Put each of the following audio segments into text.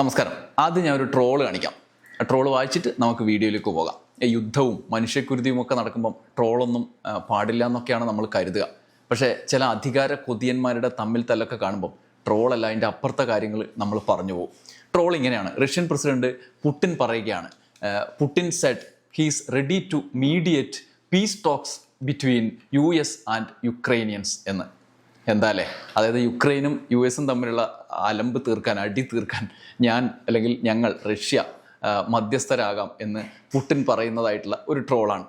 നമസ്കാരം. ആദ്യം ഞാൻ ഒരു ട്രോൾ കാണിക്കാം. ട്രോൾ വായിച്ചിട്ട് നമുക്ക് വീഡിയോയിലേക്ക് പോകാം. യുദ്ധവും മനുഷ്യക്കുരുതിയും ഒക്കെ നടക്കുമ്പം ട്രോളൊന്നും പാടില്ല എന്നൊക്കെയാണ് നമ്മൾ കരുതുക. പക്ഷേ ചില അധികാര കൊതിയന്മാരുടെ തമ്മിൽ തല്ലൊക്കെ കാണുമ്പം ട്രോളല്ല അതിന്റെ അപ്പുറത്തെ കാര്യങ്ങൾ നമ്മൾ പറഞ്ഞു പോകും. ട്രോൾ ഇങ്ങനെയാണ്. റഷ്യൻ പ്രസിഡന്റ് പുട്ടിൻ പറയുകയാണ് Putin said he's ready to mediate peace talks between U S and Ukrainians എന്ന്. എന്താ അല്ലേ അതായത് യുക്രൈനും യു എസും തമ്മിലുള്ള അലമ്പ് തീർക്കാൻ അടി തീർക്കാൻ ഞാൻ അല്ലെങ്കിൽ ഞങ്ങൾ റഷ്യ മധ്യസ്ഥരാകാം എന്ന് പുട്ടിൻ പറയുന്നതായിട്ടുള്ള ഒരു ട്രോളാണ്.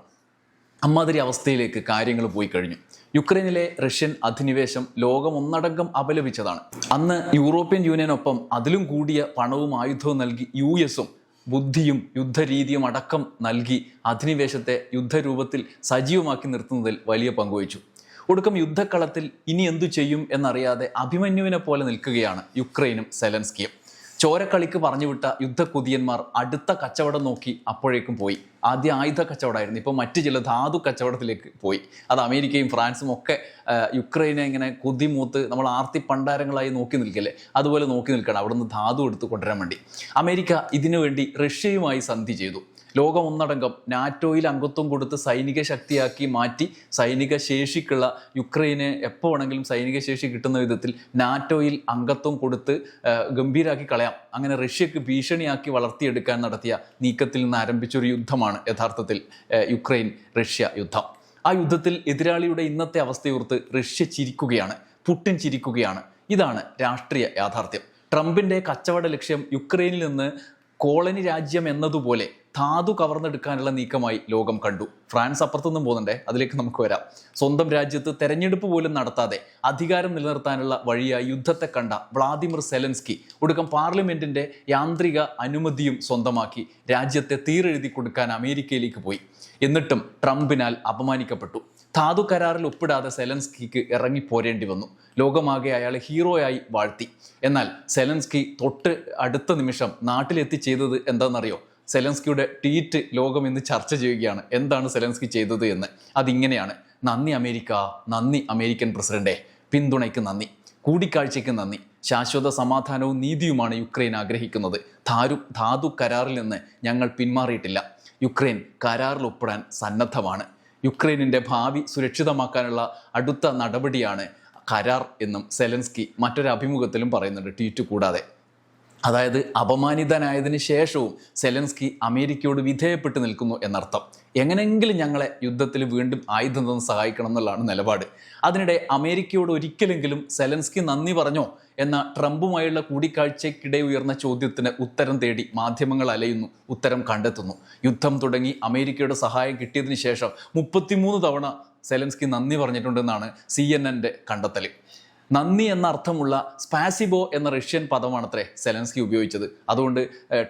അമ്മാതിരി അവസ്ഥയിലേക്ക് കാര്യങ്ങൾ പോയി കഴിഞ്ഞു. യുക്രൈനിലെ റഷ്യൻ അധിനിവേശം ലോകം ഒന്നടങ്കം അപലപിച്ചതാണ്. അന്ന് യൂറോപ്യൻ യൂണിയനൊപ്പം അതിലും കൂടിയ പണവും ആയുധവും നൽകി യു എസും ബുദ്ധിയും യുദ്ധരീതിയും അടക്കം നൽകി അധിനിവേശത്തെ യുദ്ധരൂപത്തിൽ സജീവമാക്കി നിർത്തുന്നതിൽ വലിയ പങ്കുവച്ചു ഒടുക്കം യുദ്ധക്കളത്തിൽ ഇനി എന്തു ചെയ്യും എന്നറിയാതെ അഭിമന്യുവിനെ പോലെ നിൽക്കുകയാണ് യുക്രൈനും സെലൻസ്കിയും. ചോരക്കളിക്ക് പറഞ്ഞുവിട്ട യുദ്ധക്കുതിയന്മാർ അടുത്ത കച്ചവടം നോക്കി അപ്പോഴേക്കും പോയി. ആദ്യം ആയുധ കച്ചവടമായിരുന്നു. ഇപ്പോൾ മറ്റു ചില ധാതു കച്ചവടത്തിലേക്ക് പോയി. അത് അമേരിക്കയും ഫ്രാൻസും ഒക്കെ യുക്രൈനെ ഇങ്ങനെ കുതിമൂത്ത് നമ്മൾ ആർത്തി പണ്ടാരങ്ങളായി നോക്കി നിൽക്കില്ലേ? അതുപോലെ നോക്കി നിൽക്കണം അവിടുന്ന് ധാതു എടുത്ത് കൊണ്ടുവരാൻ വേണ്ടി. അമേരിക്ക ഇതിനുവേണ്ടി റഷ്യയുമായി സന്ധി ചെയ്തു. ലോകം ഒന്നടങ്കം നാറ്റോയിൽ അംഗത്വം കൊടുത്ത് സൈനിക ശക്തിയാക്കി മാറ്റി സൈനിക ശേഷിക്കുള്ള യുക്രൈന് എപ്പോൾ വേണമെങ്കിലും സൈനിക ശേഷി കിട്ടുന്ന വിധത്തിൽ നാറ്റോയിൽ അംഗത്വം കൊടുത്ത് ഗംഭീരാക്കി കളയാം. അങ്ങനെ റഷ്യക്ക് ഭീഷണിയാക്കി വളർത്തിയെടുക്കാൻ നടത്തിയ നീക്കത്തിൽ നിന്ന് ആരംഭിച്ച ഒരു യുദ്ധമാണ് യഥാർത്ഥത്തിൽ യുക്രൈൻ റഷ്യ യുദ്ധം. ആ യുദ്ധത്തിൽ എതിരാളിയുടെ ഇന്നത്തെ അവസ്ഥയോർത്ത് റഷ്യ ചിരിക്കുകയാണ് പുട്ടിൻ ചിരിക്കുകയാണ്. ഇതാണ് രാഷ്ട്രീയ യാഥാർത്ഥ്യം. ട്രംപിന്റെ കച്ചവട ലക്ഷ്യം യുക്രൈനിൽ നിന്ന് കോളനി രാജ്യം എന്നതുപോലെ ധാതു കവർന്നെടുക്കാനുള്ള നീക്കമായി ലോകം കണ്ടു. ഫ്രാൻസ് അപ്പുറത്തുനിന്നും പോകുന്നുണ്ടേ? അതിലേക്ക് നമുക്ക് വരാം. സ്വന്തം രാജ്യത്ത് തെരഞ്ഞെടുപ്പ് പോലും നടത്താതെ അധികാരം നിലനിർത്താനുള്ള വഴിയായി യുദ്ധത്തെ കണ്ട വ്ളാദിമിർ സെലൻസ്കി ഒടുക്കം പാർലമെന്റിന്റെ യാന്ത്രിക അനുമതിയും സ്വന്തമാക്കി രാജ്യത്തെ തീരെഴുതി കൊടുക്കാൻ അമേരിക്കയിലേക്ക് പോയി. എന്നിട്ടും ട്രംപിനാൽ അപമാനിക്കപ്പെട്ടു. ധാതു കരാറിൽ ഒപ്പിടാതെ സെലൻസ്കിക്ക് ഇറങ്ങി പോരേണ്ടി വന്നു. ലോകമാകെ അയാളെ ഹീറോയായി വാഴ്ത്തി. എന്നാൽ സെലൻസ്കി തൊട്ട് അടുത്ത നിമിഷം നാട്ടിലെത്തി ചെയ്തത് എന്താണെന്നറിയോ? സെലൻസ്കിയുടെ ട്വീറ്റ് ലോകം ഇന്ന് ചർച്ച ചെയ്യുകയാണ്. എന്താണ് സെലൻസ്കി ചെയ്തത് എന്ന്. അതിങ്ങനെയാണ്. നന്ദി അമേരിക്ക നന്ദി അമേരിക്കൻ പ്രസിഡന്റെ പിന്തുണയ്ക്ക് നന്ദി. കൂടിക്കാഴ്ചയ്ക്ക് നന്ദി. ശാശ്വത സമാധാനവും നീതിയുമാണ് യുക്രൈൻ ആഗ്രഹിക്കുന്നത്. ധാരു ധാതു കരാറിൽ നിന്ന് ഞങ്ങൾ പിന്മാറിയിട്ടില്ല. യുക്രൈൻ കരാറിൽ ഒപ്പിടാൻ സന്നദ്ധമാണ്. യുക്രൈനിന്റെ ഭാവി സുരക്ഷിതമാക്കാനുള്ള അടുത്ത നടപടിയാണ് കരാർ എന്നും സെലൻസ്കി മറ്റൊരു അഭിമുഖത്തിലും പറയുന്നുണ്ട് ട്വീറ്റ് കൂടാതെ. അതായത് അപമാനിതനായതിനു ശേഷവും സെലൻസ്കി അമേരിക്കയോട് വിധേയപ്പെട്ട് നിൽക്കുന്നു എന്നർത്ഥം. എങ്ങനെയെങ്കിലും ഞങ്ങളെ യുദ്ധത്തിൽ വീണ്ടും ആയുധം തന്ന് സഹായിക്കണം എന്നുള്ളതാണ് നിലപാട്. അതിനിടെ അമേരിക്കയോട് ഒരിക്കലെങ്കിലും സെലൻസ്കി നന്ദി പറഞ്ഞോ? എന്ന ട്രംപുമായുള്ള കൂടിക്കാഴ്ചയ്ക്കിടെ ഉയർന്ന ചോദ്യത്തിന് ഉത്തരം തേടി മാധ്യമങ്ങൾ അലയുന്നു ഉത്തരം കണ്ടെത്തുന്നു. യുദ്ധം തുടങ്ങി അമേരിക്കയുടെ സഹായം കിട്ടിയതിന് ശേഷം മുപ്പത്തിമൂന്ന് തവണ സെലൻസ്കി നന്ദി പറഞ്ഞിട്ടുണ്ടെന്നാണ് സി എൻ എന്റെ കണ്ടെത്തൽ നന്ദി എന്ന അർത്ഥമുള്ള സ്പാസിബോ എന്ന റഷ്യൻ പദമാണത്രേ സെലൻസ്കി ഉപയോഗിച്ചത്. അതുകൊണ്ട്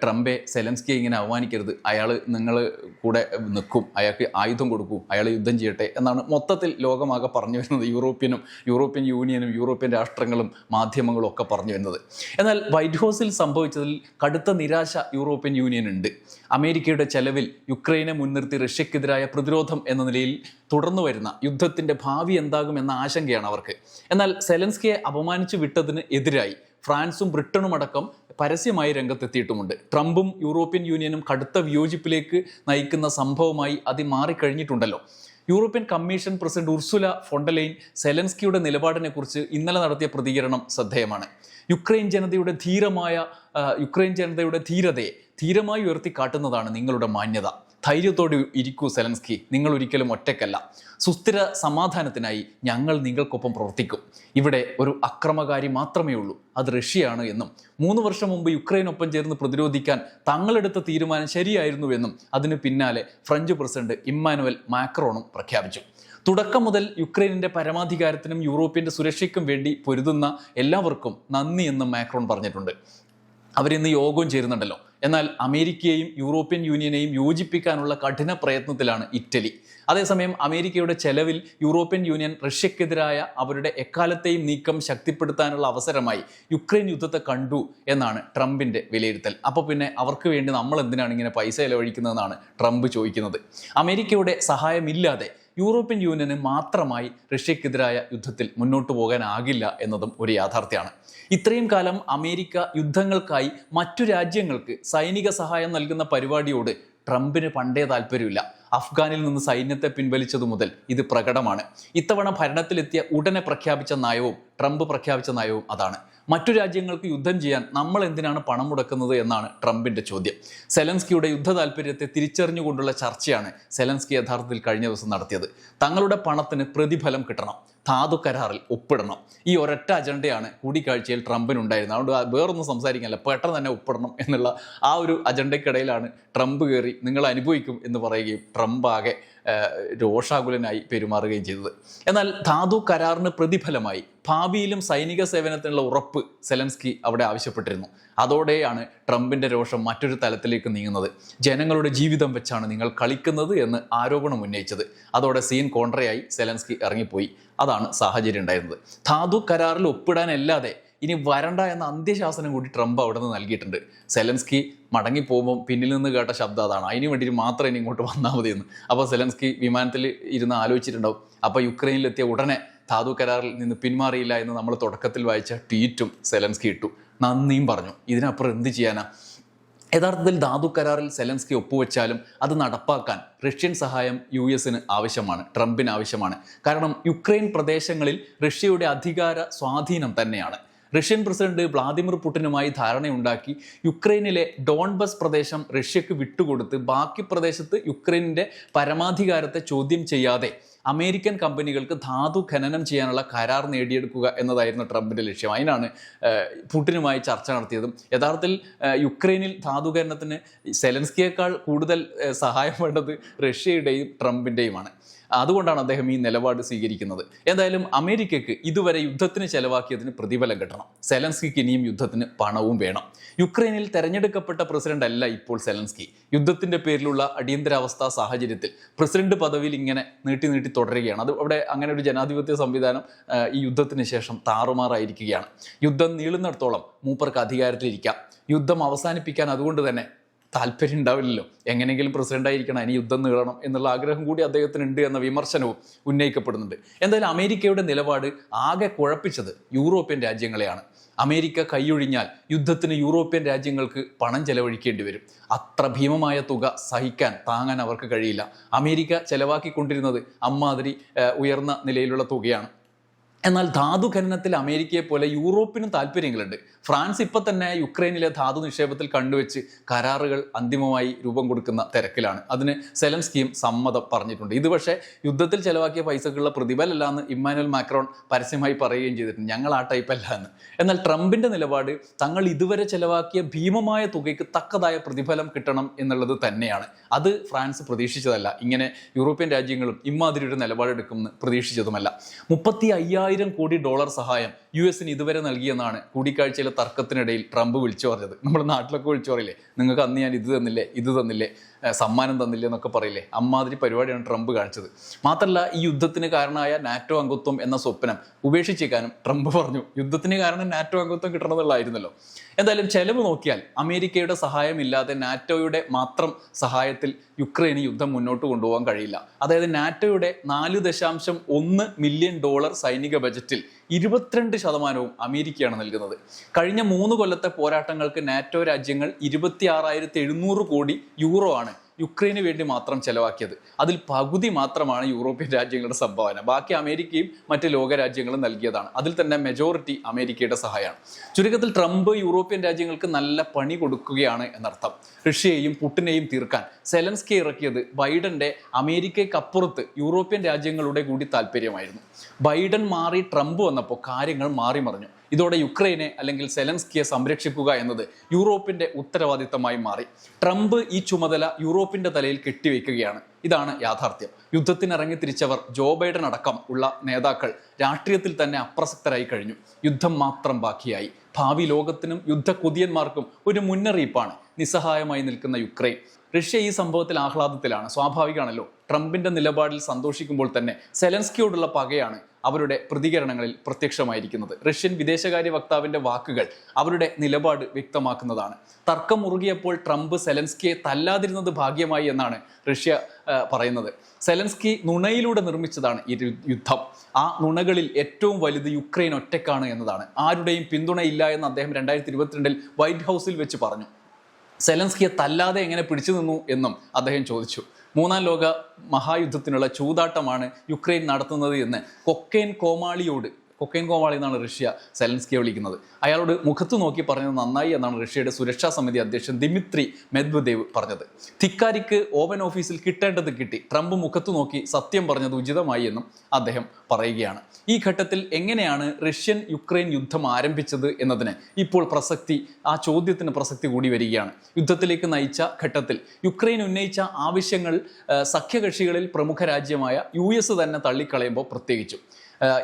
ട്രംപെ സെലൻസ്കിയെ ഇങ്ങനെ അവമാനിക്കരുത് അയാൾ നിങ്ങൾ കൂടെ നിൽക്കും. അയാൾക്ക് ആയുധം കൊടുക്കും. അയാൾ യുദ്ധം ചെയ്യട്ടെ എന്നാണ് മൊത്തത്തിൽ ലോകമാകെ പറഞ്ഞു വരുന്നത് യൂറോപ്യനും യൂറോപ്യൻ യൂണിയനും യൂറോപ്യൻ രാഷ്ട്രങ്ങളും മാധ്യമങ്ങളും ഒക്കെ പറഞ്ഞു വരുന്നത്. എന്നാൽ വൈറ്റ് ഹൗസിൽ സംഭവിച്ചതിൽ കടുത്ത നിരാശ യൂറോപ്യൻ യൂണിയൻ ഉണ്ട് അമേരിക്കയുടെ ചെലവിൽ യുക്രൈനെ മുൻനിർത്തി റഷ്യക്കെതിരായ പ്രതിരോധം എന്ന നിലയിൽ തുടർന്നു വരുന്ന യുദ്ധത്തിന്റെ ഭാവി എന്താകും എന്ന ആശങ്കയാണ് അവർക്ക്. എന്നാൽ സെലൻസ്കിയെ അപമാനിച്ചു വിട്ടതിന് എതിരായി ഫ്രാൻസും ബ്രിട്ടനും അടക്കം പരസ്യമായി രംഗത്തെത്തിയിട്ടുമുണ്ട്. ട്രംപും യൂറോപ്യൻ യൂണിയനും കടുത്ത വിയോജിപ്പിലേക്ക് നയിക്കുന്ന സംഭവമായി അത് മാറിക്കഴിഞ്ഞിട്ടുണ്ടല്ലോ. European commission president Ursula von der Leyen സെലൻസ്കിയുടെ നിലപാടിനെക്കുറിച്ച് ഇന്നലെ നടത്തിയ പ്രതികരണം ശ്രദ്ധേയമാണ്. യുക്രൈൻ ജനതയുടെ ധീരമായ യുക്രൈൻ ജനതയുടെ ധീരതയെ ധീരമായി ഉയർത്തി കാട്ടുന്നതാണ് നിങ്ങളുടെ മാന്യത. ധൈര്യത്തോടെ ഇരിക്കൂ സെലൻസ്കി. നിങ്ങൾ ഒരിക്കലും ഒറ്റയ്ക്കല്ല. സുസ്ഥിര സമാധാനത്തിനായി ഞങ്ങൾ നിങ്ങൾക്കൊപ്പം പ്രവർത്തിക്കും. ഇവിടെ ഒരു അക്രമകാരി മാത്രമേ ഉള്ളൂ. അത് റഷ്യയാണ് എന്നും. മൂന്ന് വർഷം മുമ്പ് യുക്രൈനൊപ്പം ചേർന്ന് പ്രതിരോധിക്കാൻ തങ്ങളെടുത്ത തീരുമാനം ശരിയായിരുന്നുവെന്നും അതിന് പിന്നാലെ ഫ്രഞ്ച് പ്രസിഡന്റ് ഇമ്മാനുവൽ മാക്രോണും പ്രഖ്യാപിച്ചു. തുടക്കം മുതൽ യുക്രൈനിന്റെ പരമാധികാരത്തിനും യൂറോപ്പിന്റെ സുരക്ഷയ്ക്കും വേണ്ടി പൊരുതുന്ന എല്ലാവർക്കും നന്ദി എന്നും മാക്രോൺ പറഞ്ഞിട്ടുണ്ട്. അവരിന്ന് യോഗവും ചേരുന്നുണ്ടല്ലോ. എന്നാൽ അമേരിക്കയെയും യൂറോപ്യൻ യൂണിയനെയും യോജിപ്പിക്കാനുള്ള കഠിന പ്രയത്നത്തിലാണ് ഇറ്റലി. അതേസമയം അമേരിക്കയുടെ ചെലവിൽ യൂറോപ്യൻ യൂണിയൻ റഷ്യക്കെതിരായ അവരുടെ എക്കാലത്തെയും നീക്കം ശക്തിപ്പെടുത്താനുള്ള അവസരമായി യുക്രൈൻ യുദ്ധത്തെ കണ്ടു എന്നാണ് ട്രംപിന്റെ വിലയിരുത്തൽ. അപ്പോൾ പിന്നെ അവർക്ക് വേണ്ടി നമ്മൾ എന്തിനാണ് ഇങ്ങനെ പൈസ ചെലവഴിക്കുന്നതെന്നാണ് ട്രംപ് ചോദിക്കുന്നത്. അമേരിക്കയുടെ സഹായമില്ലാതെ യൂറോപ്യൻ യൂണിയന് മാത്രമായി റഷ്യക്കെതിരായ യുദ്ധത്തിൽ മുന്നോട്ട് പോകാനാകില്ല എന്നതും ഒരു യാഥാർത്ഥ്യമാണ്. ഇത്രയും കാലം അമേരിക്ക യുദ്ധങ്ങൾക്കായി മറ്റു രാജ്യങ്ങൾക്ക് സൈനിക സഹായം നൽകുന്ന പരിപാടിയോട് ട്രംപിന് പണ്ടേ താല്പര്യമില്ല. അഫ്ഗാനിൽ നിന്ന് സൈന്യത്തെ പിൻവലിച്ചതു മുതൽ ഇത് പ്രകടമാണ്. ഇത്തവണ ഭരണത്തിലെത്തിയ ഉടനെ പ്രഖ്യാപിച്ച നയവും ട്രംപ് പ്രഖ്യാപിച്ച നയവും അതാണ്. മറ്റു രാജ്യങ്ങൾക്ക് യുദ്ധം ചെയ്യാൻ നമ്മൾ എന്തിനാണ് പണം മുടക്കുന്നത് എന്നാണ് ട്രംപിന്റെ ചോദ്യം. സെലൻസ്കിയുടെ യുദ്ധ താല്പര്യത്തെ തിരിച്ചറിഞ്ഞുകൊണ്ടുള്ള ചർച്ചയാണ് സെലൻസ്കി യഥാർത്ഥത്തിൽ കഴിഞ്ഞ ദിവസം നടത്തിയത്. തങ്ങളുടെ പണത്തിന് പ്രതിഫലം കിട്ടണം. ധാതു കരാറിൽ ഒപ്പിടണം. ഈ ഒരൊറ്റ അജണ്ടയാണ് കൂടിക്കാഴ്ചയിൽ ട്രംപിനുണ്ടായിരുന്നത്. അതുകൊണ്ട് വേറൊന്നും സംസാരിക്കാനില്ല പെട്ടെന്ന് തന്നെ ഒപ്പിടണം എന്നുള്ള ആ ഒരു അജണ്ടയ്ക്കിടയിലാണ് ട്രംപ് കയറി നിങ്ങൾ അനുഭവിക്കും എന്ന് പറയുകയും ട്രംപ് ആകെ രോഷാകുലനായി പെരുമാറുകയും ചെയ്തത്. എന്നാൽ ധാതു കരാറിന് പ്രതിഫലമായി ഭാവിയിലും സൈനിക സേവനത്തിനുള്ള ഉറപ്പ് സെലൻസ്കി അവിടെ ആവശ്യപ്പെട്ടിരുന്നു. അതോടെയാണ് ട്രംപിന്റെ രോഷം മറ്റൊരു തലത്തിലേക്ക് നീങ്ങുന്നത്. ജനങ്ങളുടെ ജീവിതം വെച്ചാണ് നിങ്ങൾ കളിക്കുന്നത് എന്ന് ആരോപണം ഉന്നയിച്ചത്. അതോടെ സീൻ കോൺട്രയായി സെലൻസ്കി ഇറങ്ങിപ്പോയി. അതാണ് സാഹചര്യം ഉണ്ടായിരുന്നത്. ധാതു കരാറിൽ ഒപ്പിടാനല്ലാതെ ഇനി വരണ്ട എന്ന അന്ത്യശാസനം കൂടി ട്രംപ് അവിടെ നിന്ന് നൽകിയിട്ടുണ്ട്. സെലൻസ്കി മടങ്ങി പോകുമ്പോൾ പിന്നിൽ നിന്ന് കേട്ട ശബ്ദം അതാണ്. അതിന് വേണ്ടിയിട്ട് മാത്രം ഇനി ഇങ്ങോട്ട് വന്നാൽ മതി എന്ന്. അപ്പോൾ സെലൻസ്കി വിമാനത്തിൽ ഇരുന്ന് ആലോചിച്ചിട്ടുണ്ടാവും. അപ്പോൾ യുക്രൈനിലെത്തിയ ഉടനെ ധാതു കരാറിൽ നിന്ന് പിന്മാറിയില്ല എന്ന് നമ്മൾ തുടക്കത്തിൽ വായിച്ച ട്വീറ്റും സെലൻസ്കി ഇട്ടു. നന്ദിയും പറഞ്ഞു. ഇതിനപ്പുറം എന്ത് ചെയ്യാനാ? യഥാർത്ഥത്തിൽ ധാതു കരാറിൽ സെലൻസ്കി ഒപ്പുവെച്ചാലും അത് നടപ്പാക്കാൻ റഷ്യൻ സഹായം യു എസിന് ആവശ്യമാണ് ട്രംപിന് ആവശ്യമാണ്. കാരണം യുക്രൈൻ പ്രദേശങ്ങളിൽ റഷ്യയുടെ അധികാര സ്വാധീനം തന്നെയാണ്. റഷ്യൻ പ്രസിഡന്റ് വ്ളാദിമിർ പുടിനുമായി ധാരണയുണ്ടാക്കി യുക്രൈനിലെ ഡോൺബസ് പ്രദേശം റഷ്യക്ക് വിട്ടുകൊടുത്ത് ബാക്കി പ്രദേശത്ത് യുക്രൈനിന്റെ പരമാധികാരത്തെ ചോദ്യം ചെയ്യാതെ അമേരിക്കൻ കമ്പനികൾക്ക് ധാതു ഖനനം ചെയ്യാനുള്ള കരാർ നേടിയെടുക്കുക എന്നതായിരുന്നു ട്രംപിന്റെ ലക്ഷ്യം. അതിനാണ് പുടിനുമായി ചർച്ച നടത്തിയതും. യഥാർത്ഥത്തിൽ യുക്രൈനിൽ ധാതു ഖനനത്തിന് സെലൻസ്കിയേക്കാൾ കൂടുതൽ സഹായം വേണ്ടത് റഷ്യയുടെയും ട്രംപിന്റെയുമാണ് അതുകൊണ്ടാണ് അദ്ദേഹം ഈ നിലപാട് സ്വീകരിക്കുന്നത്. എന്തായാലും അമേരിക്കയ്ക്ക് ഇതുവരെ യുദ്ധത്തിന് ചെലവാക്കിയതിന് പ്രതിഫലം കിട്ടണം. സെലൻസ്കിക്ക് ഇനിയും യുദ്ധത്തിന് പണവും വേണം. യുക്രൈനിൽ തെരഞ്ഞെടുക്കപ്പെട്ട പ്രസിഡന്റ് അല്ല ഇപ്പോൾ സെലൻസ്കി. യുദ്ധത്തിന്റെ പേരിലുള്ള അടിയന്തരാവസ്ഥ സാഹചര്യത്തിൽ പ്രസിഡന്റ് പദവിയിൽ ഇങ്ങനെ നീട്ടി നീട്ടി തുടരുകയാണ്. അത് അവിടെ അങ്ങനെ ഒരു ജനാധിപത്യ സംവിധാനം ഈ യുദ്ധത്തിന് ശേഷം താറുമാറായിരിക്കുകയാണ്. യുദ്ധം നീളുന്നിടത്തോളം മൂപ്പർക്ക് അധികാരത്തിലിരിക്കാം. യുദ്ധം അവസാനിപ്പിക്കാൻ അതുകൊണ്ട് തന്നെ താല്പര്യം ഉണ്ടാവില്ലല്ലോ. എങ്ങനെയെങ്കിലും പ്രസിഡന്റ് ആയിരിക്കണം ഇനി യുദ്ധം നീളണം എന്നുള്ള ആഗ്രഹം കൂടി അദ്ദേഹത്തിന് ഉണ്ട് എന്ന വിമർശനവും ഉന്നയിക്കപ്പെടുന്നുണ്ട്. എന്തായാലും അമേരിക്കയുടെ നിലപാട് ആകെ കുഴപ്പിച്ചത് യൂറോപ്യൻ രാജ്യങ്ങളെയാണ്. അമേരിക്ക കൈയൊഴിഞ്ഞാൽ യുദ്ധത്തിന് യൂറോപ്യൻ രാജ്യങ്ങൾക്ക് പണം ചെലവഴിക്കേണ്ടി വരും. അത്ര ഭീമമായ തുക സഹിക്കാൻ താങ്ങാൻ അവർക്ക് കഴിയില്ല. അമേരിക്ക ചെലവാക്കിക്കൊണ്ടിരുന്നത് അമ്മാതിരി ഉയർന്ന നിലയിലുള്ള തുകയാണ്. എന്നാൽ ധാതു ഖനനത്തിൽ അമേരിക്കയെ പോലെ യൂറോപ്പിനും താല്പര്യങ്ങളുണ്ട്. ഫ്രാൻസ് ഇപ്പൊ തന്നെ യുക്രൈനിലെ ധാതു നിക്ഷേപത്തിൽ കണ്ടുവെച്ച് കരാറുകൾ അന്തിമമായി രൂപം കൊടുക്കുന്ന തിരക്കിലാണ്. അതിന് സെലം സ്കീം സമ്മതം പറഞ്ഞിട്ടുണ്ട്. ഇത് പക്ഷേ യുദ്ധത്തിൽ ചെലവാക്കിയ പൈസക്കുള്ള പ്രതിഫലമല്ല എന്ന് ഇമ്മാനുവൽ മാക്രോൺ പരസ്യമായി പറയുകയും ചെയ്തിട്ടുണ്ട്. ഞങ്ങൾ ആ ടൈപ്പ് അല്ല എന്ന് എന്നാൽ ട്രംപിന്റെ നിലപാട് തങ്ങൾ ഇതുവരെ ചെലവാക്കിയ ഭീമമായ തുകയ്ക്ക് തക്കതായ പ്രതിഫലം കിട്ടണം എന്നുള്ളത് തന്നെയാണ്. അത് ഫ്രാൻസ് പ്രതീക്ഷിച്ചതല്ല. ഇങ്ങനെ യൂറോപ്യൻ രാജ്യങ്ങളും ഇമാതിരി ഒരു നിലപാടെടുക്കുമെന്ന് പ്രതീക്ഷിച്ചതുമല്ല. മുപ്പത്തി അയ്യായിരം കോടി ഡോളർ സഹായം യു എസിന് ഇതുവരെ നൽകിയെന്നാണ് കൂടിക്കാഴ്ചയിലെ തർക്കത്തിനിടയിൽ ട്രംപ് വിളിച്ചു പറഞ്ഞത്. നമ്മുടെ നാട്ടിലൊക്കെ വിളിച്ചു പറയില്ലേ നിങ്ങൾക്ക് അന്ന് ഞാൻ ഇത് തന്നില്ലേ ഇത് തന്നില്ലേ? സമ്മാനം തന്നില്ല എന്നൊക്കെ പറയില്ലേ? അമ്മാതിരി പരിപാടിയാണ് ട്രംപ് കാണിച്ചത്. മാത്രമല്ല ഈ യുദ്ധത്തിന് കാരണമായ നാറ്റോ അംഗത്വം എന്ന സ്വപ്നം ഉപേക്ഷിച്ചേക്കാനും ട്രംപ് പറഞ്ഞു യുദ്ധത്തിന് കാരണം നാറ്റോ അംഗത്വം കിട്ടണമെന്നുള്ളതായിരുന്നല്ലോ. എന്തായാലും ചെലവ് നോക്കിയാൽ അമേരിക്കയുടെ സഹായമില്ലാതെ നാറ്റോയുടെ മാത്രം സഹായത്തിൽ യുക്രൈന് യുദ്ധം മുന്നോട്ട് കൊണ്ടുപോകാൻ കഴിയില്ല. അതായത് നാറ്റോയുടെ നാല് ദശാംശം ഒന്ന് മില്യൺ ഡോളർ സൈനിക ബജറ്റിൽ ഇരുപത്തിരണ്ട് ശതമാനവും അമേരിക്കയാണ് നൽകുന്നത്. കഴിഞ്ഞ മൂന്ന് കൊല്ലത്തെ പോരാട്ടങ്ങൾക്ക് നാറ്റോ രാജ്യങ്ങൾ ഇരുപത്തി ആറായിരത്തി എഴുന്നൂറ് കോടി യൂറോ ആണ് യുക്രൈന് വേണ്ടി മാത്രം ചെലവാക്കിയത്. അതിൽ പകുതി മാത്രമാണ് യൂറോപ്യൻ രാജ്യങ്ങളുടെ സംഭാവന. ബാക്കി അമേരിക്കയും മറ്റ് ലോകരാജ്യങ്ങളും നൽകിയതാണ്. അതിൽ തന്നെ മെജോറിറ്റി അമേരിക്കയുടെ സഹായമാണ്. ചുരുക്കത്തിൽ ട്രംപ് യൂറോപ്യൻ രാജ്യങ്ങൾക്ക് നല്ല പണി കൊടുക്കുകയാണ് എന്നർത്ഥം. റഷ്യയെയും പുട്ടിനെയും തീർക്കാൻ സെലൻസ്കി ഇറക്കിയത് ബൈഡന്റെ അമേരിക്കയ്ക്കപ്പുറത്ത് യൂറോപ്യൻ രാജ്യങ്ങളുടെ കൂടി താല്പര്യമായിരുന്നു. ബൈഡൻ മാറി ട്രംപ് വന്നപ്പോൾ കാര്യങ്ങൾ മാറി മറിഞ്ഞു ഇതോടെ യുക്രൈനെ അല്ലെങ്കിൽ സെലൻസ്കിയെ സംരക്ഷിക്കുക എന്നത് യൂറോപ്പിന്റെ ഉത്തരവാദിത്തമായി മാറി. ട്രംപ് ഈ ചുമതല യൂറോപ്പിന്റെ തലയിൽ കെട്ടിവെക്കുകയാണ്. ഇതാണ് യാഥാർത്ഥ്യം. യുദ്ധത്തിനിറങ്ങി തിരിച്ചവർ ജോ ബൈഡൻ അടക്കം ഉള്ള നേതാക്കൾ രാഷ്ട്രീയത്തിൽ തന്നെ അപ്രസക്തരായി കഴിഞ്ഞു. യുദ്ധം മാത്രം ബാക്കിയായി. ഭാവി ലോകത്തിനും യുദ്ധ കുതിയന്മാർക്കും ഒരു മുന്നറിയിപ്പാണ് നിസ്സഹായമായി നിൽക്കുന്ന യുക്രൈൻ. റഷ്യ ഈ സംഭവത്തിൽ ആഹ്ലാദത്തിലാണ്. സ്വാഭാവികമാണല്ലോ. ട്രംപിന്റെ നിലപാടിൽ സന്തോഷിക്കുമ്പോൾ തന്നെ സെലൻസ്കിയോടുള്ള പകയാണ് അവരുടെ പ്രതികരണങ്ങളിൽ പ്രത്യക്ഷമായിരിക്കുന്നത്. റഷ്യൻ വിദേശകാര്യ വക്താവിന്റെ വാക്കുകൾ അവരുടെ നിലപാട് വ്യക്തമാക്കുന്നതാണ്. തർക്കം മുറുകിയപ്പോൾ ട്രംപ് സെലൻസ്കിയെ തല്ലാതിരുന്നത് ഭാഗ്യമായി എന്നാണ് റഷ്യ പറയുന്നത്. സെലൻസ്കി നുണയിലൂടെ നിർമ്മിച്ചതാണ് ഈ യുദ്ധം. ആ നുണകളിൽ ഏറ്റവും വലുത് യുക്രൈൻ ഒറ്റക്കാണ് എന്നതാണ്. ആരുടെയും പിന്തുണയില്ല എന്ന് അദ്ദേഹം രണ്ടായിരത്തി ഇരുപത്തിരണ്ടിൽ വൈറ്റ് ഹൗസിൽ വെച്ച് പറഞ്ഞു. സെലൻസ്കിയെ തല്ലാതെ എങ്ങനെ പിടിച്ചു നിന്നു എന്നും അദ്ദേഹം ചോദിച്ചു. മൂന്നാം ലോക മഹായുദ്ധത്തിനുള്ള ചൂതാട്ടമാണ് യുക്രൈൻ നടത്തുന്നത് എന്ന് കൊക്കൈൻ കോമാളിയോട് കൊക്കൈൻ കോവാളി എന്നാണ് റഷ്യ സെലൻസ്കിയെ വിളിക്കുന്നത്. അയാളോട് മുഖത്ത് നോക്കി പറഞ്ഞത് നന്നായി എന്നാണ് റഷ്യയുടെ സുരക്ഷാ സമിതി അധ്യക്ഷൻ ദിമിത്രി മെദ്വദേവ് പറഞ്ഞത്. തിക്കാരിക്ക് ഓവൻ ഓഫീസിൽ കിട്ടേണ്ടത് കിട്ടി. ട്രംപ് മുഖത്ത് നോക്കി സത്യം പറഞ്ഞത് ഉചിതമായി എന്നും അദ്ദേഹം പറയുകയാണ്. ഈ ഘട്ടത്തിൽ എങ്ങനെയാണ് റഷ്യൻ യുക്രൈൻ യുദ്ധം ആരംഭിച്ചത് എന്നതിന് ഇപ്പോൾ പ്രസക്തി ആ ചോദ്യത്തിന് പ്രസക്തി കൂടി വരികയാണ്. യുദ്ധത്തിലേക്ക് നയിച്ച ഘട്ടത്തിൽ യുക്രൈൻ ഉന്നയിച്ച ആവശ്യങ്ങൾ സഖ്യകക്ഷികളിൽ പ്രമുഖ രാജ്യമായ യു എസ് തന്നെ തള്ളിക്കളയുമ്പോൾ പ്രത്യേകിച്ചും.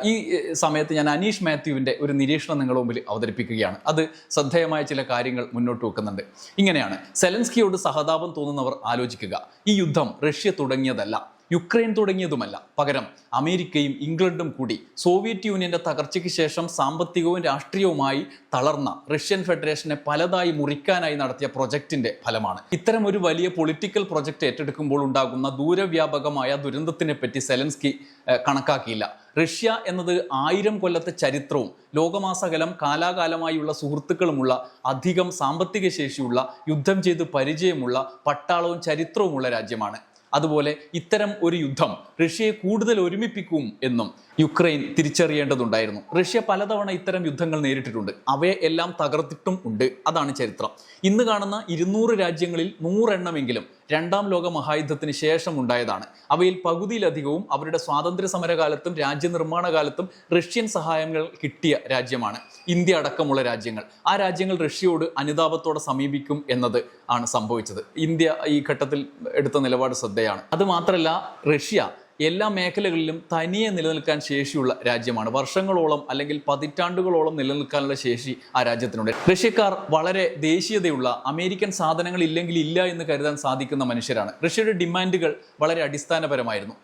ഈ സമയത്ത് ഞാൻ അനീഷ് മാത്യുവിന്റെ ഒരു നിരീക്ഷണം നിങ്ങളുടെ മുമ്പിൽ അവതരിപ്പിക്കുകയാണ്. അത് ശ്രദ്ധേയമായ ചില കാര്യങ്ങൾ മുന്നോട്ട് വെക്കുന്നുണ്ട്. ഇങ്ങനെയാണ്. സെലൻസ്കിയോട് സഹതാപം തോന്നുന്നവർ ആലോചിക്കുക. ഈ യുദ്ധം റഷ്യ തുടങ്ങിയതല്ല യുക്രൈൻ തുടങ്ങിയതുമല്ല. പകരം അമേരിക്കയും ഇംഗ്ലണ്ടും കൂടി സോവിയറ്റ് യൂണിയന്റെ തകർച്ചയ്ക്ക് ശേഷം സാമ്പത്തികവും രാഷ്ട്രീയവുമായി തളർന്ന റഷ്യൻ ഫെഡറേഷനെ പലതായി മുറിക്കാനായി നടത്തിയ പ്രൊജക്ടിന്റെ ഫലമാണ്. ഇത്തരം ഒരു വലിയ പൊളിറ്റിക്കൽ പ്രൊജക്ട് ഏറ്റെടുക്കുമ്പോൾ ഉണ്ടാകുന്ന ദൂരവ്യാപകമായ ദുരന്തത്തിനെ പറ്റി സെലൻസ്കി കണക്കാക്കിയില്ല. റഷ്യ എന്നത് ആയിരം കൊല്ലത്തെ ചരിത്രവും ലോകമാസകലം കാലാകാലമായുള്ള സുഹൃത്തുക്കളുമുള്ള അധികം സാമ്പത്തിക ശേഷിയുള്ള യുദ്ധം ചെയ്ത് പരിചയമുള്ള പട്ടാളവും ചരിത്രവുമുള്ള രാജ്യമാണ്. അതുപോലെ ഇത്തരം ഒരു യുദ്ധം റഷ്യയെ കൂടുതൽ ഒരുമിപ്പിക്കും എന്നും യുക്രൈൻ തിരിച്ചറിയേണ്ടതുണ്ടായിരുന്നു. റഷ്യ പലതവണ ഇത്തരം യുദ്ധങ്ങൾ നേരിട്ടിട്ടുണ്ട്. അവയെ എല്ലാം തകർത്തിട്ടും ഉണ്ട്. അതാണ് ചരിത്രം. ഇന്ന് കാണുന്ന ഇരുന്നൂറ് രാജ്യങ്ങളിൽ നൂറെണ്ണമെങ്കിലും രണ്ടാം ലോക മഹായുദ്ധത്തിന് ശേഷം ഉണ്ടായതാണ്. അവയിൽ പകുതിയിലധികവും അവരുടെ സ്വാതന്ത്ര്യ സമരകാലത്തും രാജ്യനിർമ്മാണ കാലത്തും റഷ്യൻ സഹായങ്ങൾ കിട്ടിയ രാജ്യമാണ് ഇന്ത്യ അടക്കമുള്ള രാജ്യങ്ങൾ. ആ രാജ്യങ്ങൾ റഷ്യയോട് അനുതാപത്തോടെ സമീപിക്കും എന്നത് ആണ് സംഭവിച്ചത്. ഇന്ത്യ ഈ ഘട്ടത്തിൽ എടുത്ത നിലപാട് ശ്രദ്ധയാണ്. അത് മാത്രമല്ല റഷ്യ എല്ലാ മേഖലകളിലും തനിയെ നിലനിൽക്കാൻ ശേഷിയുള്ള രാജ്യമാണ്. വർഷങ്ങളോളം അല്ലെങ്കിൽ പതിറ്റാണ്ടുകളോളം നിലനിൽക്കാനുള്ള ശേഷി ആ രാജ്യത്തിനുണ്ട്. റഷ്യക്കാർ വളരെ ദേശീയതയുള്ള അമേരിക്കൻ സാധനങ്ങൾ ഇല്ലെങ്കിൽ ഇല്ല എന്ന് കരുതാൻ സാധിക്കുന്ന മനുഷ്യരാണ്. റഷ്യയുടെ ഡിമാൻഡുകൾ വളരെ അടിസ്ഥാനപരമായിരുന്നു.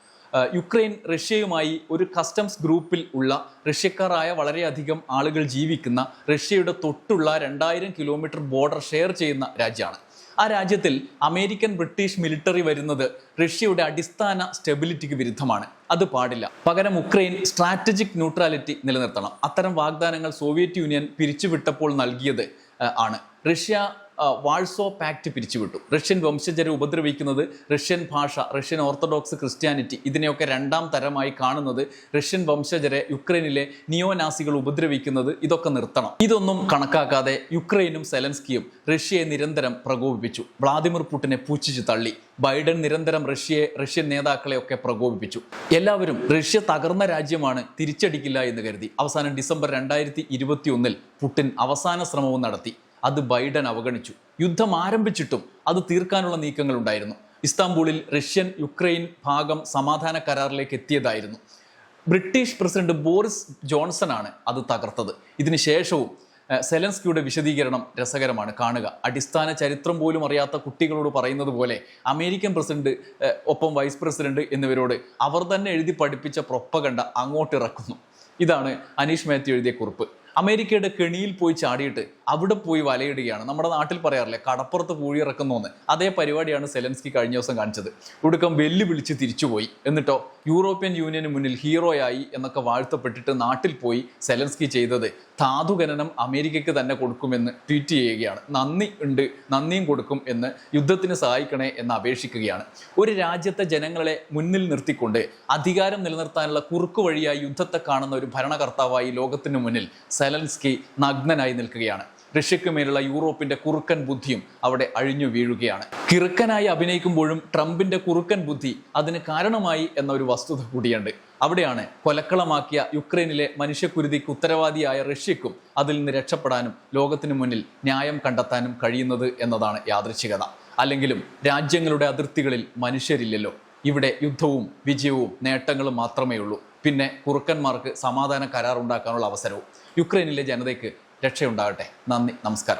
യുക്രൈൻ റഷ്യയുമായി ഒരു കസ്റ്റംസ് ഗ്രൂപ്പിൽ ഉള്ള റഷ്യക്കാരായ വളരെയധികം ആളുകൾ ജീവിക്കുന്ന റഷ്യയുടെ തൊട്ടുള്ള രണ്ടായിരം കിലോമീറ്റർ ബോർഡർ ഷെയർ ചെയ്യുന്ന രാജ്യമാണ്. ആ രാജ്യത്തിൽ അമേരിക്കൻ ബ്രിട്ടീഷ് മിലിറ്ററി വരുന്നത് റഷ്യയുടെ അടിസ്ഥാന സ്റ്റെബിലിറ്റിക്ക് വിരുദ്ധമാണ്. അത് പാടില്ല. പകരം ഉക്രൈൻ സ്ട്രാറ്റജിക് ന്യൂട്രാലിറ്റി നിലനിർത്തണം. അത്തരം വാഗ്ദാനങ്ങൾ സോവിയറ്റ് യൂണിയൻ പിരിച്ചുവിട്ടപ്പോൾ നൽകിയത് ആണ്. റഷ്യ ആ, പാക്റ്റ് പിരിച്ചുവിട്ടു. റഷ്യൻ വംശജരെ ഉപദ്രവിക്കുന്നത് റഷ്യൻ ഭാഷ റഷ്യൻ ഓർത്തഡോക്സ് ക്രിസ്ത്യാനിറ്റി ഇതിനെയൊക്കെ രണ്ടാം തരമായി കാണുന്നത് റഷ്യൻ വംശജരെ യുക്രൈനിലെ നിയോനാസികൾ ഉപദ്രവിക്കുന്നത് ഇതൊക്കെ നിർത്തണം. ഇതൊന്നും കണക്കാക്കാതെ യുക്രൈനും സെലൻസ്കിയും റഷ്യയെ നിരന്തരം പ്രകോപിപ്പിച്ചു. വ്ളാദിമിർ പുടിനെ പൂച്ചിച്ച് തള്ളി. ബൈഡൻ നിരന്തരം റഷ്യയെ റഷ്യൻ നേതാക്കളെ ഒക്കെ പ്രകോപിപ്പിച്ചു. എല്ലാവരും റഷ്യ തകർന്ന രാജ്യമാണ് തിരിച്ചടിക്കില്ല എന്ന് കരുതി. അവസാനം ഡിസംബർ രണ്ടായിരത്തി ഇരുപത്തി ഒന്നിൽ പുടിൻ അവസാന ശ്രമവും നടത്തി. അത് ബൈഡൻ അവഗണിച്ചു. യുദ്ധം ആരംഭിച്ചിട്ടും അത് തീർക്കാനുള്ള നീക്കങ്ങൾ ഉണ്ടായിരുന്നു ഇസ്താംബൂളിൽ റഷ്യൻ യുക്രൈൻ ഭാഗം സമാധാന കരാറിലേക്ക് എത്തിയതായിരുന്നു. ബ്രിട്ടീഷ് പ്രസിഡന്റ് ബോറിസ് ജോൺസൺ ആണ് അത് തകർത്തത്. ഇതിന് ശേഷവും ഏഹ്, സെലൻസ്കിയുടെ വിശദീകരണം രസകരമാണ്. കാണുക. അടിസ്ഥാന ചരിത്രം പോലും അറിയാത്ത കുട്ടികളോട് പറയുന്നത് പോലെ അമേരിക്കൻ പ്രസിഡന്റ് ഒപ്പം വൈസ് പ്രസിഡന്റ് എന്നിവരോട് അവർ തന്നെ എഴുതി പഠിപ്പിച്ച പ്രൊപ്പകണ്ട അങ്ങോട്ടിറക്കുന്നു. ഇതാണ് അനീഷ് മേത്തി എഴുതിയ കുറിപ്പ്. അമേരിക്കയുടെ കെണിയിൽ പോയി ചാടിയിട്ട് അവിടെ പോയി വലയിടുകയാണ്. നമ്മുടെ നാട്ടിൽ പറയാറില്ലേ കടപ്പുറത്ത് പൂഴി ഇറക്കുന്നോന്ന് അതേ പരിപാടിയാണ് സെലൻസ്കി കഴിഞ്ഞ ദിവസം കാണിച്ചത്. ഒടുക്കം വെല്ലുവിളിച്ച് തിരിച്ചുപോയി. എന്നിട്ടോ യൂറോപ്യൻ യൂണിയന് മുന്നിൽ ഹീറോയായി എന്നൊക്കെ വാഴ്ത്തപ്പെട്ടിട്ട് നാട്ടിൽ പോയി സെലൻസ്കി ചെയ്തത് ധാതുഖനനം അമേരിക്കയ്ക്ക് തന്നെ കൊടുക്കുമെന്ന് ട്വീറ്റ് ചെയ്യുകയാണ്. നന്ദി ഉണ്ട് നന്ദിയും കൊടുക്കും എന്ന് യുദ്ധത്തിന് സഹായിക്കണേ എന്ന് അപേക്ഷിക്കുകയാണ്. ഒരു രാജ്യത്തെ ജനങ്ങളെ മുന്നിൽ നിർത്തിക്കൊണ്ട് അധികാരം നിലനിർത്താനുള്ള കുറുക്കു വഴിയായി യുദ്ധത്തെ കാണുന്ന ഒരു ഭരണകർത്താവായി ലോകത്തിന് മുന്നിൽ സെലൻസ്കി നഗ്നനായി നിൽക്കുകയാണ്. റഷ്യക്ക് മേലുള്ള യൂറോപ്പിന്റെ കുറുക്കൻ ബുദ്ധിയും അവിടെ അഴിഞ്ഞു വീഴുകയാണ്. കിറുക്കനായി അഭിനയിക്കുമ്പോഴും ട്രംപിന്റെ കുറുക്കൻ ബുദ്ധി അതിന് കാരണമായി എന്ന ഒരു വസ്തുത കൂടിയുണ്ട്. അവിടെയാണ് കൊലക്കളമാക്കിയ യുക്രൈനിലെ മനുഷ്യക്കുരുതിക്ക് ഉത്തരവാദിയായ റഷ്യക്കും അതിൽ നിന്ന് രക്ഷപ്പെടാനും ലോകത്തിന് മുന്നിൽ ന്യായം കണ്ടെത്താനും കഴിയുന്നത് എന്നതാണ് യാദൃച്ഛികത അല്ലെങ്കിലും രാജ്യങ്ങളുടെ അതിർത്തികളിൽ മനുഷ്യരില്ലല്ലോ. ഇവിടെ യുദ്ധവും വിജയവും നേട്ടങ്ങളും മാത്രമേ ഉള്ളൂ പിന്നെ കുറുക്കന്മാർക്ക് സമാധാന കരാർ ഉണ്ടാക്കാനുള്ള അവസരവും. യുക്രൈനിലെ ജനതയ്ക്ക് രക്ഷയുണ്ടാകട്ടെ. നന്ദി. നമസ്കാരം.